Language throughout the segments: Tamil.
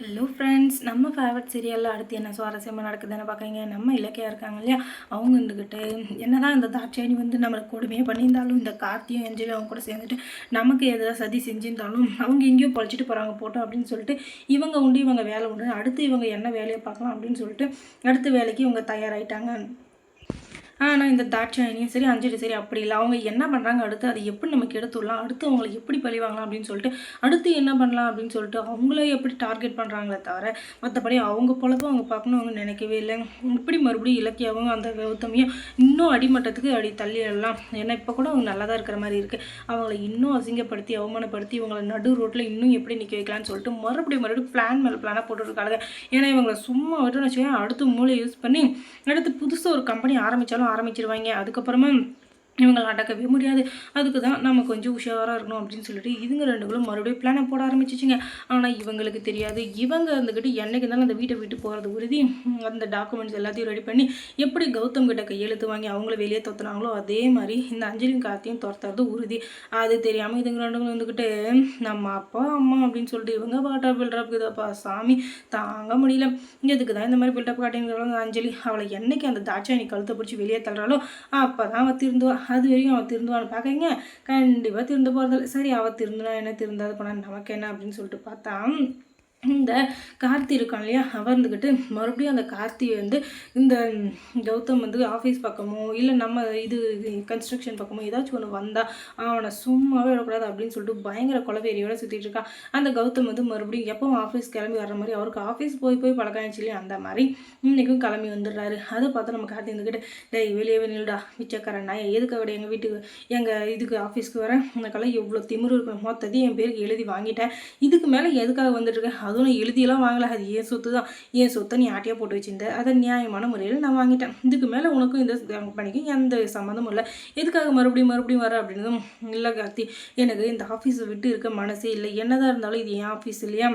ஹலோ ஃப்ரெண்ட்ஸ் நம்ம ஃபேவரட் சீரியலில் அடுத்து என்ன சுவாரஸ்யமாக நடக்குதுன்னு பார்க்குறீங்க? நம்ம இலக்கையாக இருக்காங்க இல்லையா? அவங்க இருந்துக்கிட்டு என்னதான் இந்த தாட்சாயணி வந்து நம்மளை கொடுமையாக பண்ணியிருந்தாலும் இந்த கார்த்தியும் அஞ்சலியும் அவங்க கூட சேர்ந்துட்டு நமக்கு எதாவது சதி செஞ்சிருந்தாலும் அவங்க எங்கேயோ பொழைச்சிட்டு போகிறாங்க போட்டோம் அப்படின்னு சொல்லிட்டு இவங்க உண்டு இவங்க வேலை உண்டு. அடுத்து இவங்க என்ன வேலையை பார்க்கலாம் அப்படின்னு சொல்லிட்டு அடுத்த வேலைக்கு இவங்க தயாராகிட்டாங்க ஆனால் இந்த தாட்சாயணியும் சரி அஞ்சலி சரி அப்படி இல்லை. அவங்க என்ன பண்ணுறாங்க அடுத்து அதை எப்படி நமக்கு எடுத்துடலாம்? அடுத்து அவங்கள எப்படி பழிவாங்கலாம் அப்படின்னு சொல்லிட்டு அடுத்து என்ன பண்ணலாம் அப்படின்னு சொல்லிட்டு அவங்கள எப்படி டார்கெட் பண்ணுறாங்களே தவிர மற்றபடி அவங்க பொழப்பும் அவங்க பார்க்கணும் அவங்க நினைக்கவே இல்லை. இப்படி மறுபடியும் இலக்கியாவும் அந்த கௌதமியும் இன்னும் அடிமட்டத்துக்கு அடி தள்ளி ஏன்னா இப்போ கூட அவங்க நல்லா தான் இருக்கிற மாதிரி இருக்குது அவங்கள இன்னும் அசிங்கப்படுத்தி அவமானப்படுத்தி இவங்களை நடு ரோட்டில் இன்னும் எப்படி நிற்க வைக்கலாம்னு சொல்லிட்டு மறுபடியும் மறுபடியும் பிளான் மேலே பிளானாக போட்டுருக்காங்க ஏன்னா இவங்களை சும்மா விட்டுன்னு வச்சுக்கோங்க அடுத்து மூளை யூஸ் பண்ணி அடுத்து புதுசாக ஒரு கம்பெனி ஆரம்பித்தாலும் ஆரம்பிச்சிருவாங்க. அதுக்கப்புறமா இவங்களை அடக்கவே முடியாது. அதுக்கு தான் நம்ம கொஞ்சம் உஷாராக இருக்கணும் அப்படின்னு சொல்லிட்டு இதுங்க ரெண்டுகளும் மறுபடியும் பிளானை போட ஆரம்பிச்சிச்சிங்க. ஆனால் இவங்களுக்கு தெரியாது. இவங்க இருந்துக்கிட்டு என்னைக்கு இருந்தாலும் அந்த வீட்டை விட்டு போகிறது உறுதி. அந்த டாக்குமெண்ட்ஸ் எல்லாத்தையும் ரெடி பண்ணி எப்படி கௌதம் கிட்ட கையெழுத்து வாங்கி அவங்கள வெளியே தொத்துனாங்களோ அதே மாதிரி இந்த அஞ்சலியும் காத்தையும் துரத்துறது உறுதி. அது தெரியாமல் இதுங்க ரெண்டுகளும் வந்துக்கிட்டு நம்ம அப்பா அம்மா அப்படின்னு சொல்லிட்டு இவங்க பாட்டா பில்டப் இதப்பா சாமி தாங்க முடியல. எதுக்கு தான் இந்த மாதிரி பில்டப் காட்டிங்கிறவங்க அஞ்சலி அவளை என்றைக்கு அந்த தாட்சாயணி கழுத்தை பிடிச்சி வெளியே தள்ளுறாலோ அப்போ தான் வத்திருந்துவா அது வரைக்கும் அவள் திருந்துவான்னு பார்க்குறீங்க கண்டிப்பாக திருந்து போகிறதில்ல சரி அவள் திருந்துனா என்ன? திருந்தாது போனால் நமக்கு என்ன? அப்படின்னு சொல்லிட்டு பார்த்தா இந்த கார்த்தி இருக்கான் இல்லையா? அவர் மறுபடியும் அந்த கார்த்தியை வந்து இந்த கௌதம் வந்து ஆஃபீஸ் பக்கமோ இல்லை நம்ம இது கன்ஸ்ட்ரக்ஷன் பக்கமோ ஏதாச்சும் ஒன்று வந்தால் அவனை சும்மாவே விடக்கூடாது அப்படின்னு சொல்லிட்டு பயங்கர குலவேரியோட சுற்றிட்டு இருக்கான் அந்த கௌதம் வந்து மறுபடியும் எப்போ ஆஃபீஸ் கிளம்பி வர மாதிரி அவருக்கு ஆஃபீஸ் போய் போய் பழக்காச்சு இல்லையா? அந்த மாதிரி இன்றைக்கும் கிளம்பி வந்துடுறாரு. அதை பார்த்து நம்ம கார்த்தி இருந்துக்கிட்டு டேய் வெளியே நில்டா மிச்சக்காரன் நான் எதுக்கு விட எங்கள் வீட்டுக்கு எங்கள் இதுக்கு ஆஃபீஸ்க்கு வரேன்? உனக்கெல்லாம் எவ்வளோ திமிரு இருக்கணும். மொத்தத்தையும் என் பேருக்கு எழுதி வாங்கிட்டேன். இதுக்கு மேலே எதுக்காக வந்துட்டுருக்கேன் அதுவும் நான் எழுதியெல்லாம் வாங்கலை. அது ஏன் சொத்து தான்? ஏன் சொத்தை நீ ஆட்டியாக போட்டு வச்சிருந்த? அதை நியாயமான முறையில் நான் வாங்கிட்டேன். இதுக்கு மேலே உனக்கும் இந்த கம்பெனிக்கும் எந்த சம்மந்தமும் இல்லை. எதுக்காக மறுபடியும் மறுபடியும் வர அப்படின்னதும் இல்லை கார்த்தி எனக்கு இந்த ஆஃபீஸை விட்டு இருக்க மனசே இல்லை. என்னதான் இருந்தாலும் இது என் ஆஃபீஸ் இல்லையா?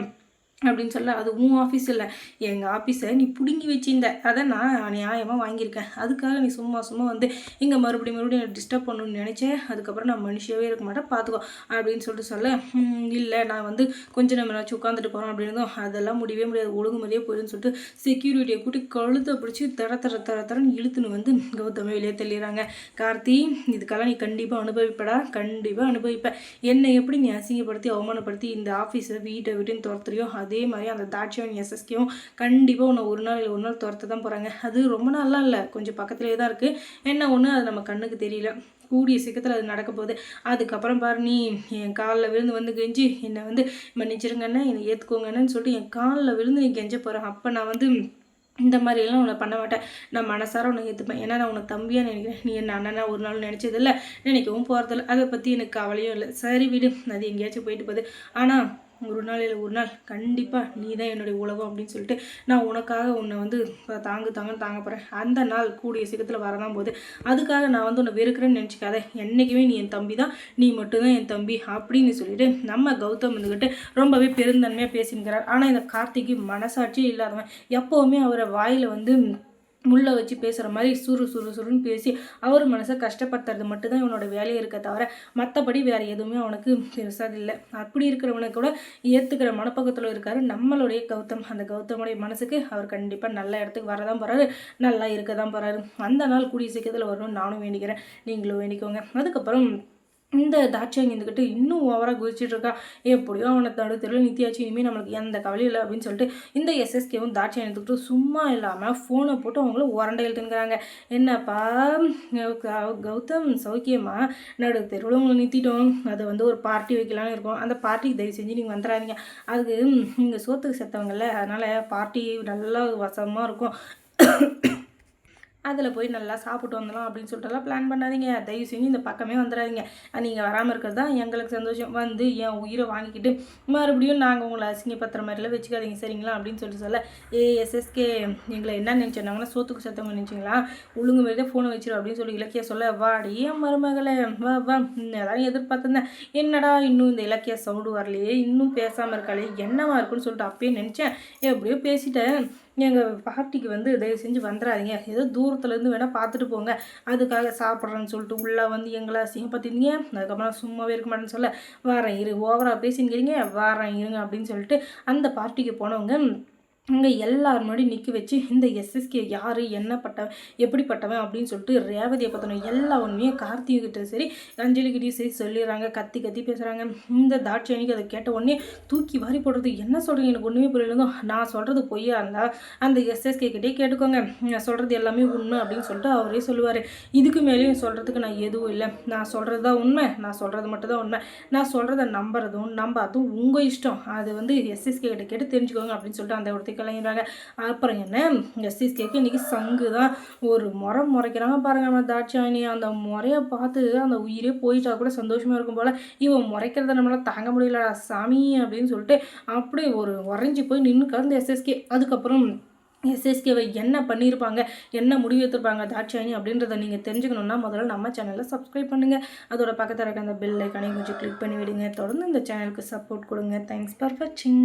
அப்படின்னு சொல்ல அது உன் ஆஃபீஸ் இல்லை. எங்கள் ஆஃபீஸை நீ பிடுங்கி வச்சிருந்த. அதை நான் நியாயமாக வாங்கியிருக்கேன். அதுக்காக நீ சும்மா சும்மா வந்து இங்கே மறுபடியும் மறுபடியும் டிஸ்டர்ப் பண்ணணும்னு நினச்சேன் அதுக்கப்புறம் நான் மனுஷியாகவே இருக்க மாட்டேன். பார்த்துக்கோ அப்படின்னு சொல்லிட்டு சொல்ல இல்லை நான் வந்து கொஞ்சம் நம்ம நான் உட்காந்துட்டு போகிறோம் அப்படின்னதும் அதெல்லாம் முடியவே முடியாது. ஒழுங்குமுறையே போயிடுன்னு சொல்லிட்டு செக்யூரிட்டியை கூட்டி கழுத்தை பிடிச்சி தர தர தர தரன்னு இழுத்துன்னு வந்து கௌதமே வெளியே தெளிகிறாங்க கார்த்தி இதுக்கெல்லாம் நீ கண்டிப்பாக அனுபவிப்படா. கண்டிப்பாக அனுபவிப்பேன் என்னை எப்படி நீ அசிங்கப்படுத்தி அவமானப்படுத்தி இந்த ஆஃபீஸை வீட்டை விட்டுன்னு துரத்துறியோ அதே அதே மாதிரி அந்த தாட்சியம் எஸ்எஸ்கேயும் கண்டிப்பாக உன்னை ஒரு நாள் இல்லை ஒரு நாள் துரத்து தான் போகிறாங்க அது ரொம்ப நாளாக இல்லை. கொஞ்சம் பக்கத்துலேயே தான் இருக்குது என்ன ஒன்று அது நம்ம கண்ணுக்கு தெரியல. கூடிய சீக்கிரத்தில் அது நடக்க போகுது. அதுக்கப்புறம் பாரு நீ என் காலில் விழுந்து வந்து கெஞ்சி என்னை வந்து மன்னிச்சிருங்கண்ணே என்னை ஏற்றுக்கோங்கன்னு சொல்லிட்டு என் காலில் விழுந்து நீ கெஞ்ச போகிறேன் அப்போ நான் வந்து இந்த மாதிரியெல்லாம் உன்னை பண்ண மாட்டேன். நான் மனசார உன்னை ஏற்றுப்பேன் ஏன்னா நான் உன்னை தம்பியாக நினைக்கிறேன். நீ என்ன அண்ணனா ஒரு நாள் நினச்சதில்ல நினைக்கவும் போகிறதில்ல அதை பற்றி எனக்கு கவலையும் இல்லை. சரி விடு. அது எங்கேயாச்சும் போயிட்டு போகுது. ஆனால் ஒரு நாள் இல்லை ஒரு நாள் கண்டிப்பாக நீ தான் என்னுடைய உலகம் அப்படின்னு சொல்லிட்டு நான் உனக்காக உன்னை வந்து தாங்கு தாங்கன்னு தாங்க போகிறேன் அந்த நாள் கூடிய சீக்கிரத்தில் வரதான் போது அதுக்காக நான் வந்து உன்னை வெறுக்கிறேன்னு நினச்சிக்காத. என்றைக்குமே நீ என் தம்பி தான் நீ மட்டும்தான் என் தம்பி அப்படின்னு சொல்லிட்டு நம்ம கௌதம் வந்துக்கிட்டு ரொம்பவே பெருந்தன்மையாக பேசினுக்கிறார். ஆனால் இந்த கார்த்திக்கு மனசாட்சி இல்லாதவன். எப்போவுமே அவரை வாயில் வந்து முள்ளை வச்சு பேசுகிற மாதிரி சுறு சுறு சுருன்னு பேசி அவர் மனசை கஷ்டப்படுத்துறது மட்டும்தான் இவனோட வேலையை இருக்க தவிர மற்றபடி வேறு எதுவுமே அவனுக்கு பெருசாக இல்லை. அப்படி இருக்கிறவனை கூட ஏற்றுக்கிற மனப்பக்கத்தில் இருக்காரு. நம்மளுடைய கௌதம் அந்த கௌதமுடைய மனசுக்கு அவர் கண்டிப்பாக நல்ல இடத்துக்கு வரதான் போகிறாரு நல்லா இருக்க தான் போகிறாரு அந்த நாள் கூடிய சீக்கிரத்தில் வரணும்னு நானும் வேண்டிக்கிறேன். நீங்களும் வேண்டிக்கோங்க. அதுக்கப்புறம் இந்த தாட்சாயி இருந்துக்கிட்டு இன்னும் ஓவராக குதிச்சிட்டு இருக்கா எப்படியோ அவனை தடு தெருவில் நித்தியாச்சு இனிமேல் நம்மளுக்கு எந்த கவலையும் இல்லை அப்படின்னு சொல்லிட்டு இந்த எஸ்எஸ்கேவும் தாட்சியம் எடுத்துக்கிட்டு சும்மா இல்லாமல் ஃபோனை போட்டு அவங்களும் உரண்டை எழுத்துங்கிறாங்க என்னப்பா கௌதம் சௌக்கியமாக நடு தெருவில் உங்களை நிறுத்திட்டோம். அதை வந்து ஒரு பார்ட்டி வைக்கலான்னு இருக்கோம். அந்த பார்ட்டிக்கு தயவு செஞ்சு நீங்கள் வந்துடாதீங்க. அதுக்கு இங்கே சோத்துக்கு செத்தவங்கள்ல அதனால் பார்ட்டி நல்லா வசமாக இருக்கும். அதில் போய் நல்லா சாப்பிட்டு வந்துடலாம் அப்படின்னு சொல்லிட்டுலாம் பிளான் பண்ணாதீங்க. தயவு செஞ்சு இந்த பக்கமே வந்துடாதீங்க. நீங்கள் வராமல் இருக்கிறது தான் எங்களுக்கு சந்தோஷம். வந்து என் உயிரை வாங்கிக்கிட்டு மறுபடியும் நாங்கள் உங்களை அசிங்கப்படுத்துற மாதிரிலாம் வச்சுக்காதீங்க. சரிங்களா? அப்படின்னு சொல்லிட்டு சொல்ல ஏ எஸ்எஸ்கே எங்களை என்ன நினச்சிருந்தாங்கன்னா சோத்துக்கு சத்தவங்க நினச்சிங்களா? ஒழுங்கு மாரி தான் ஃபோனை வச்சிடும் அப்படின்னு சொல்லி இலக்கிய சொல்ல வாடி மருமகளை வா வா எதாவது எதிர்பார்த்துருந்தேன். என்னடா இன்னும் இந்த இலக்கிய சவுண்டு வரலையே? இன்னும் பேசாமல் இருக்காளே? என்னவா இருக்குன்னு சொல்லிட்டு அப்பயே நினச்சேன். எப்படியோ பேசிட்டேன். எங்கள் பார்ட்டிக்கு வந்து தயவு செஞ்சு வந்துடாதீங்க ஏதோ தூரத்துலேருந்து வேணால் பார்த்துட்டு போங்க. அதுக்காக சாப்பிட்றேன்னு சொல்லிட்டு உள்ளே வந்து எங்களை அசிங்கப்படுத்தினீங்க. அதுக்கப்புறம் சும்மாவே இருக்க மாட்டேன்னு சொல்ல வாரேன் இரு ஓவராக பேசிங்கிறீங்க வாரேன் இருங்க அப்படின்னு சொல்லிட்டு அந்த பார்ட்டிக்கு போனவங்க இங்கே எல்லார் முன்னாடி நிற்க வச்சு இந்த எஸ்எஸ்கே யார் என்னப்பட்டவன் எப்படிப்பட்டவன் அப்படின்னு சொல்லிட்டு ரேவதியை பற்றின எல்லா உண்மையும் கார்த்திகிட்ட சரி அஞ்சலிக்கிட்டையும் சரி சொல்லிடுறாங்க கத்தி கத்தி பேசுகிறாங்க இந்த தாட்சியணிக்கு அதை கேட்ட உடனே தூக்கி வாரி போடுறது என்ன சொல்கிறீங்க எனக்கு ஒன்றுமே புரியலங்கோ நான் சொல்கிறது பொய்யா இருந்தால் அந்த எஸ்எஸ்கே கிட்டே கேட்டுக்கோங்க. நான் சொல்கிறது எல்லாமே உண்மை அப்படின்னு சொல்லிட்டு அவரே சொல்லுவார். இதுக்கு மேலேயும் சொல்கிறதுக்கு நான் எதுவும் இல்லை. நான் சொல்கிறது தான் உண்மை. நான் சொல்கிறது மட்டும் தான் உண்மை. நான் சொல்கிறத நம்புறதும் நம்பாதும் உங்கள் இஷ்டம். அது வந்து எஸ்எஸ்கே கிட்ட கேட்டு தெரிஞ்சுக்கோங்க அப்படின்னு சொல்லிட்டு அந்த இடத்துக்கு கிளம்பிடுறாங்க அப்புறம் என்ன? எஸ்எஸ்கேக்கு இன்றைக்கி சங்கு தான். ஒரு முறை முறைக்கிறாங்க பாருங்கள் நம்ம தாட்சாயணி. அந்த முறையை பார்த்து அந்த உயிரே போயிட்டா கூட சந்தோஷமாக இருக்கும் போல். இவன் முறைக்கிறத நம்மளால் தாங்க முடியலடா சாமி அப்படின்னு சொல்லிட்டு அப்படியே ஒரு உறைஞ்சி போய் நின்று கலந்து எஸ்எஸ்கே அதுக்கப்புறம் எஸ்எஸ்கேவை என்ன பண்ணியிருப்பாங்க? என்ன முடிவு எடுத்திருப்பாங்க தாட்சாயணி அப்படின்றத நீங்கள் தெரிஞ்சுக்கணுன்னா முதல்ல நம்ம சேனலை சப்ஸ்கிரைப் பண்ணுங்கள் அதோட பக்கத்தில் இருக்க அந்த பெல் ஐக்கானையும் கொஞ்சம் கிளிக் பண்ணி விடுங்க. தொடர்ந்து இந்த சேனலுக்கு சப்போர்ட் கொடுங்க. தேங்க்ஸ் ஃபார் வாட்சிங்